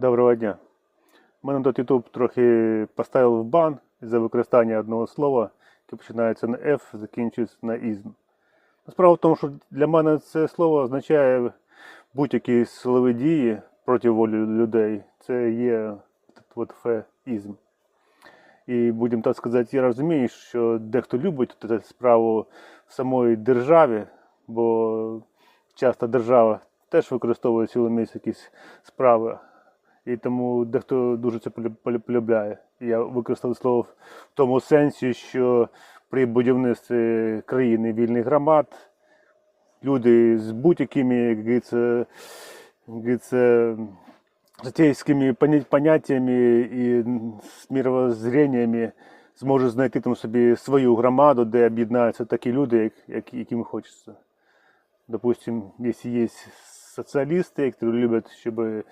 Доброго дня. Мене тут YouTube трохи поставив в бан за використання одного слова, яке починається на F, закінчується на ізм. Справа в тому, що для мене це слово означає будь-які силові дії проти волі людей. Це є от феїзм. І будемо так сказати, я розумію, що дехто любить цю справу в самої державі, бо часто держава теж використовує силоміць якісь справи. І тому дехто дуже це полю- полю- полюбляє. Я використав слово в тому сенсі, що при будівництві країни вільних громад люди з будь-якими, як житейськими поняттями і з мировоззреннями зможуть знайти там собі свою громаду, де об'єднаються такі люди, як, як, яким хочеться. Допустим, якщо є соціалісти, які люблять, щоб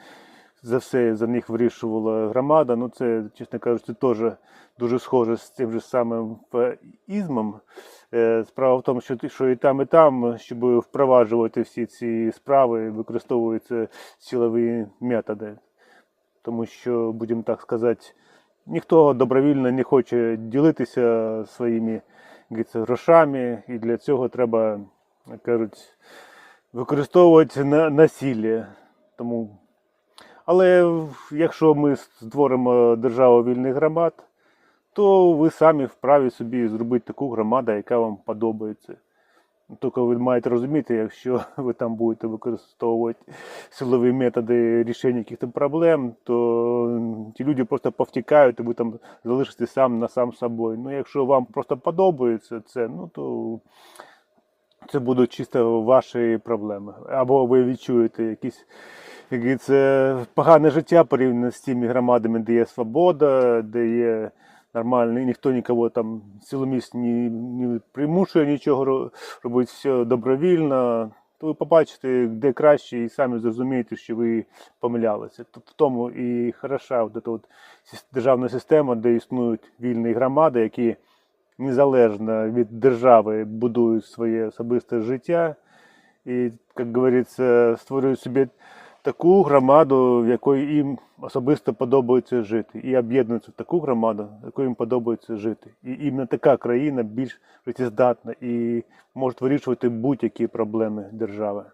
за все за них вирішувала громада, ну це, чесно кажучи, теж дуже схоже з тим же самим ізмом. Е, Справа в тому, що, що і там, і там, щоб впроваджувати всі ці справи, використовуються силові методи. Тому що, будемо так сказати, ніхто добровільно не хоче ділитися своїми як грошами, і для цього треба, кажуть, використовувати на- насилля. Тому але якщо ми створимо державу вільних громад, то ви самі вправі собі зробити таку громаду, яка вам подобається. Тільки ви маєте розуміти, якщо ви там будете використовувати силові методи рішення якихось проблем, то ті люди просто повтікають, і ви там залишитесь сам на сам собою. Ну, якщо вам просто подобається це, ну то це будуть чисто ваші проблеми. Або ви відчуєте якісь як говориться, погане життя порівняно з тими громадами, де є свобода, де є нормально, і ніхто нікого там силоміць не, не примушує нічого робити, все добровільно. То ви побачите, де краще, і самі зрозумієте, що ви помилялися. Тобто в тому і хороша от от державна система, де існують вільні громади, які незалежно від держави будують своє особисте життя і, як говориться, створюють собі таку громаду, в якої їм особисто подобається жити, і об'єднуються в таку громаду, в якої їм подобається жити. І іменно така країна більш життєздатна і може вирішувати будь-які проблеми держави.